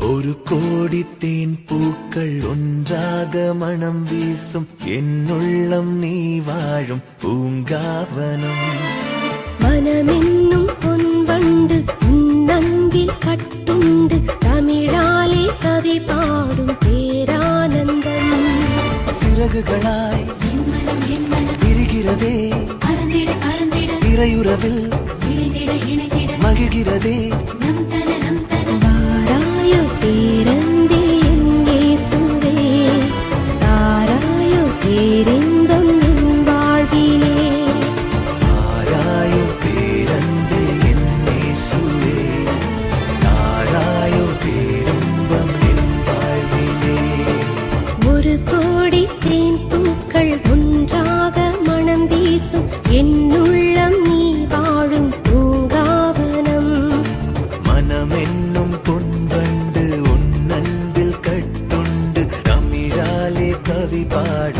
ஒரு கோடி தேன் பூக்கள் ஒன்றாக மனம் வீசும். என்னுள்ளம் நீ வாழும் பூங்காவனம். மனமென்னும் பொன் வண்டு நங்கில் கட்டும் சிறகுகளாய் விரிகிறதே இறையுறவில் மகிழ்கிறதே. மலர்கள் ஒன்றாக மனம் வீசும். என்னுள்ளம் நீ வாழும் பூங்காவனம். மனமென்னும் பொன்வண்டு உன்னன்பில் கட்டுண்டு. தமிழாலே கவி பாடு.